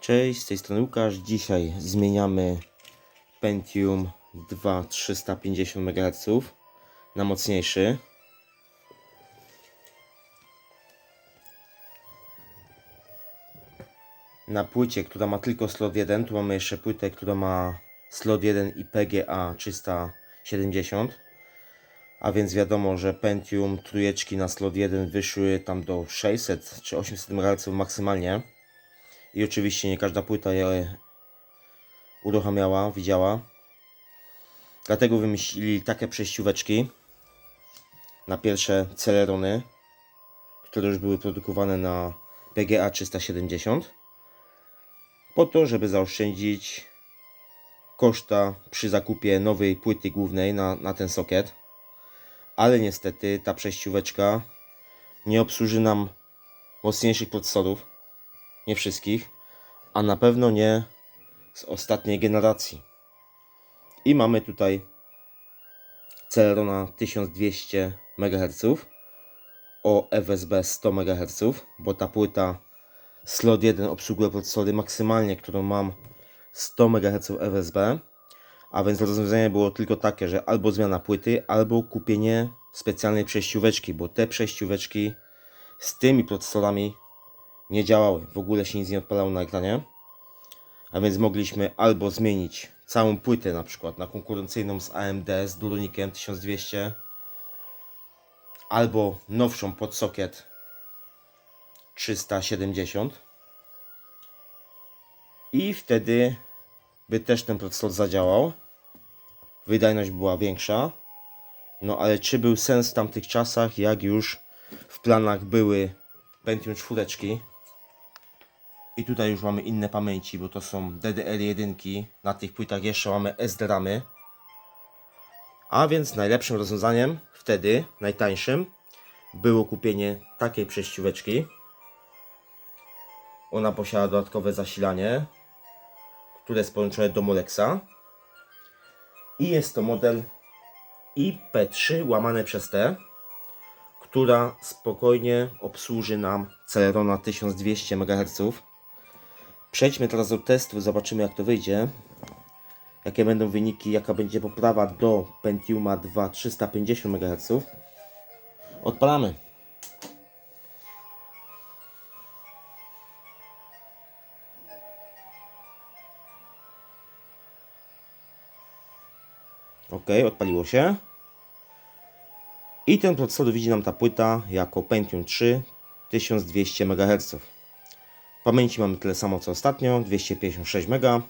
Cześć, z tej strony Łukasz. Dzisiaj zmieniamy Pentium 2 350 MHz na mocniejszy. Na płycie, która ma tylko slot 1, tu mamy jeszcze płytę, która ma slot 1 i PGA 370. A więc wiadomo, że Pentium trójeczki na slot 1 wyszły tam do 600 czy 800 MHz maksymalnie. I oczywiście nie każda płyta je uruchamiała, widziała. Dlatego wymyślili takie przejścióweczki na pierwsze Celerony, które już były produkowane na PGA 370 po to, żeby zaoszczędzić koszta przy zakupie nowej płyty głównej na, na ten sokiet. Ale niestety ta przejścióweczka nie obsłuży nam mocniejszych procesorów nie wszystkich, a na pewno nie z ostatniej generacji. I mamy tutaj Celerona 1200 MHz o FSB 100 MHz, bo ta płyta slot 1 obsługuje procesory maksymalnie, którą mam 100 MHz FSB, a więc rozwiązanie było tylko takie, że albo zmiana płyty, albo kupienie specjalnej przejścióweczki, bo te przejścióweczki z tymi procesorami nie działały. W ogóle się nic nie odpalało na ekranie. A więc mogliśmy albo zmienić całą płytę na przykład na konkurencyjną z AMD z Duronikiem 1200 albo nowszą pod sokiet 370 i wtedy by też ten procesor zadziałał. Wydajność była większa. No ale czy był sens w tamtych czasach, jak już w planach były Pentium 4 i tutaj już mamy inne pamięci, bo to są DDR1. Na tych płytach jeszcze mamy SD-RAMy. A więc najlepszym rozwiązaniem wtedy, najtańszym, było kupienie takiej przejścióweczki. Ona posiada dodatkowe zasilanie, które jest połączone do Molexa. I jest to model IP3 łamane przez T, która spokojnie obsłuży nam Celerona 1200 MHz. Przejdźmy teraz do testu, zobaczymy jak to wyjdzie. Jakie będą wyniki, jaka będzie poprawa do Pentiuma 2 350 MHz. Odpalamy. Ok, odpaliło się. I ten procesor widzi nam ta płyta jako Pentium 3 1200 MHz. Pamięci mamy tyle samo co ostatnio, 256 MB.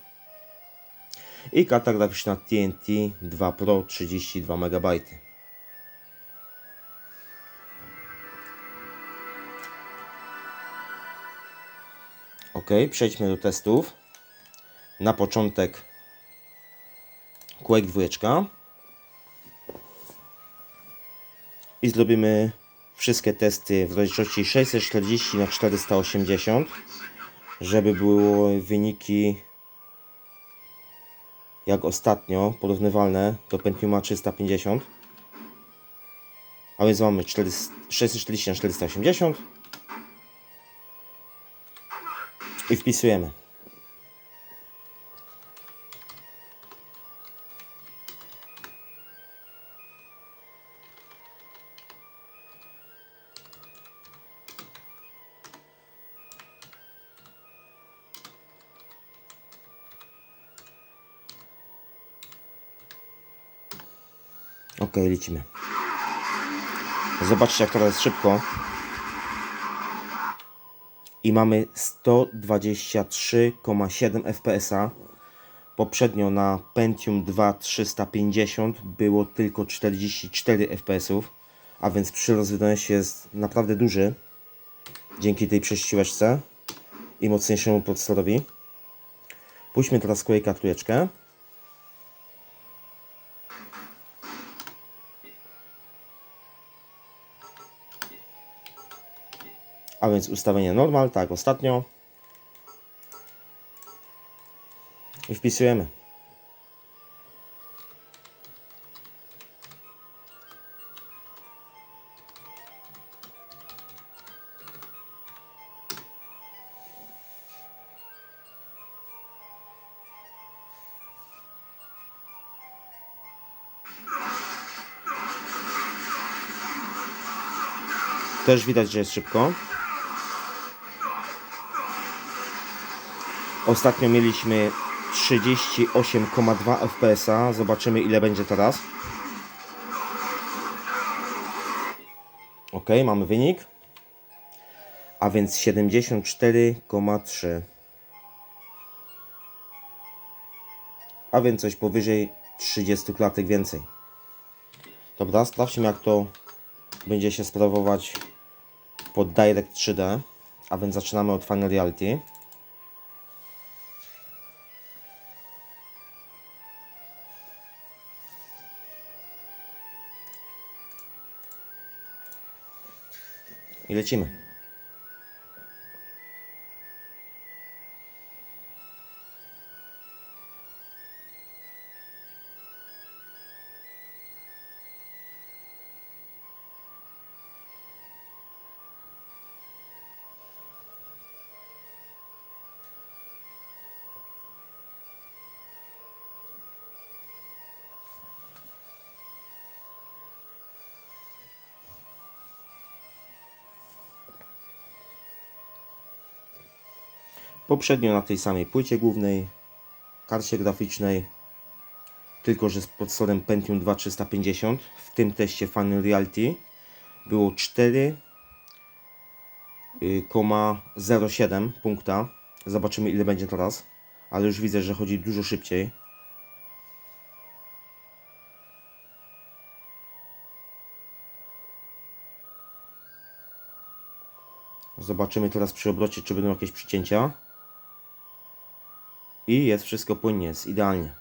I karta graficzna TNT 2 Pro 32 MB. Ok, przejdźmy do testów. Na początek Quake 2. I zrobimy wszystkie testy w rozdzielczości 640 na 480 żeby były wyniki jak ostatnio porównywalne do Pentiuma 350 a więc mamy 400 640 na 480 i wpisujemy Ok, lecimy. Zobaczcie, jak teraz szybko. I mamy 123,7 fps. Poprzednio na Pentium 2 350 było tylko 44 fps. A więc przyrost wydajności jest naprawdę duży. Dzięki tej prześcióweczce i mocniejszemu procesorowi. Puśćmy teraz Quake'a trójeczkę. a więc ustawienie normal, tak ostatnio. I wpisujemy. Też widać, że jest szybko. Ostatnio mieliśmy 38,2 fps. Zobaczymy ile będzie teraz. Ok, mamy wynik. A więc 74,3. A więc coś powyżej 30 klatek więcej. Dobra, sprawdźmy jak to będzie się sprawować pod Direct 3D. A więc zaczynamy od Final Reality. I Poprzednio na tej samej płycie głównej, karcie graficznej, tylko że z processorem Pentium 2350, w tym teście Final Reality było 4,07 punkta. Zobaczymy ile będzie teraz, ale już widzę, że chodzi dużo szybciej. Zobaczymy teraz przy obrocie, czy będą jakieś przycięcia. I jest wszystko płynnie, jest idealnie.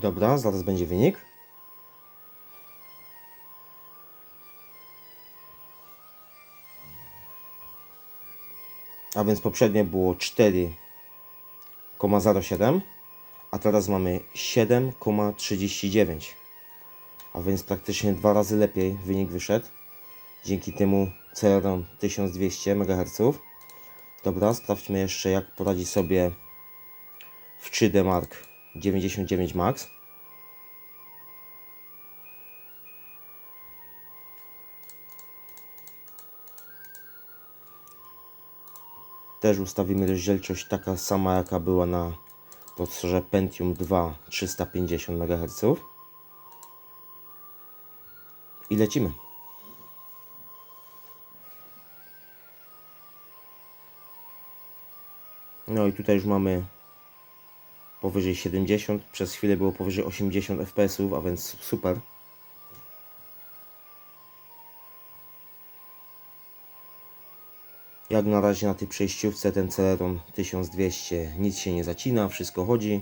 Dobra, zaraz będzie wynik. A więc poprzednio było 4,07, a teraz mamy 7,39. A więc praktycznie dwa razy lepiej wynik wyszedł. Dzięki temu Celeron 1200 MHz. Dobra, sprawdźmy jeszcze jak poradzi sobie w 3D Mark 99 Max. Też ustawimy rozdzielczość taka sama jaka była na procesorze Pentium 2 350 MHz. I lecimy. No i tutaj już mamy powyżej 70, przez chwilę było powyżej 80 fps, a więc super. Jak na razie na tej przejściówce ten Celeron 1200 nic się nie zacina, wszystko chodzi.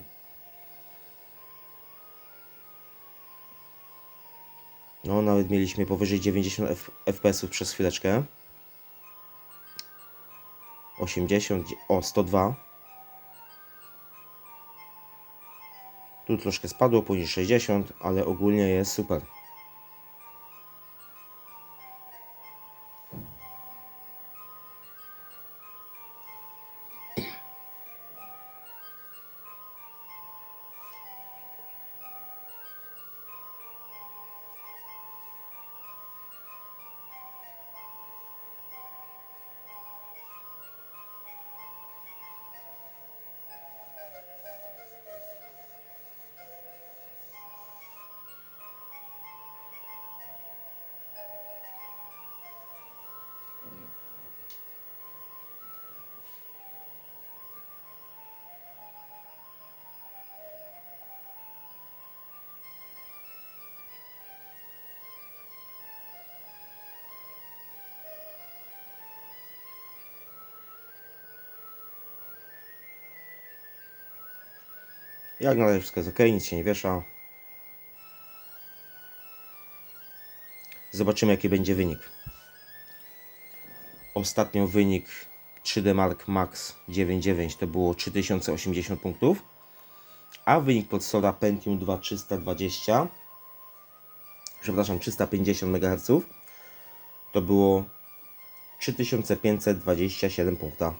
No, nawet mieliśmy powyżej 90 fps przez chwileczkę. 80, o 102. Tu troszkę spadło, później 60, ale ogólnie jest super. Jak na razie wszystko jest ok, nic się nie wiesza. Zobaczymy jaki będzie wynik. Ostatnio wynik 3D Mark Max 9.9 to było 3080 punktów, a wynik pod Sora Pentium 2 320 przepraszam 350 MHz to było 3527 punkta.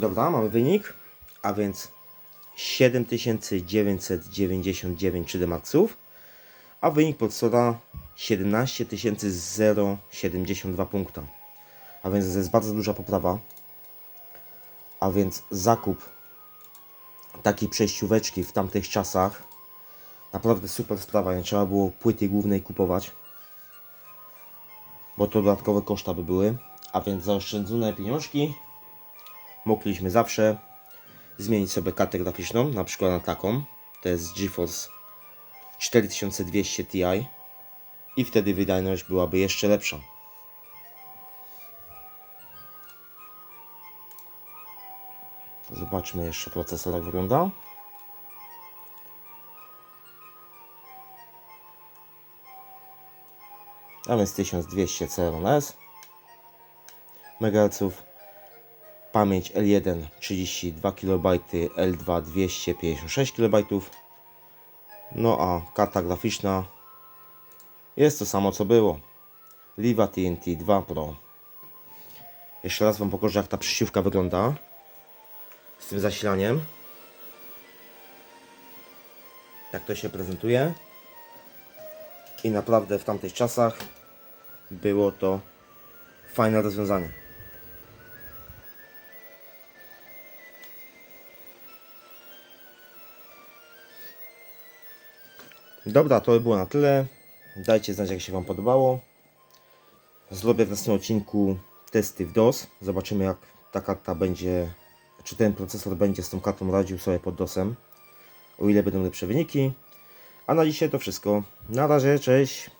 Dobra, mamy wynik, a więc 7999 3D Maxów, a wynik pod Sora 17072 punkta. A więc to jest bardzo duża poprawa. A więc zakup takiej przejścióweczki w tamtych czasach naprawdę super sprawa. Nie trzeba było płyty głównej kupować, bo to dodatkowe koszta by były. A więc zaoszczędzone pieniążki mogliśmy zawsze zmienić sobie kartę graficzną, na przykład na taką. To jest GeForce 4200 Ti i wtedy wydajność byłaby jeszcze lepsza. Zobaczmy jeszcze procesor jak wygląda. A więc 1200 CRNS MHz Pamięć L1 32 KB, L2 256 KB. No a karta graficzna jest to samo co było. Liva TNT 2 Pro. Jeszcze raz Wam pokażę jak ta przysiówka wygląda z tym zasilaniem. Jak to się prezentuje. I naprawdę w tamtych czasach było to fajne rozwiązanie. Dobra, to by było na tyle. Dajcie znać, jak się Wam podobało. Zrobię w następnym odcinku testy w DOS. Zobaczymy, jak ta karta będzie, czy ten procesor będzie z tą kartą radził sobie pod DOSem. O ile będą lepsze wyniki. A na dzisiaj to wszystko. Na razie, cześć.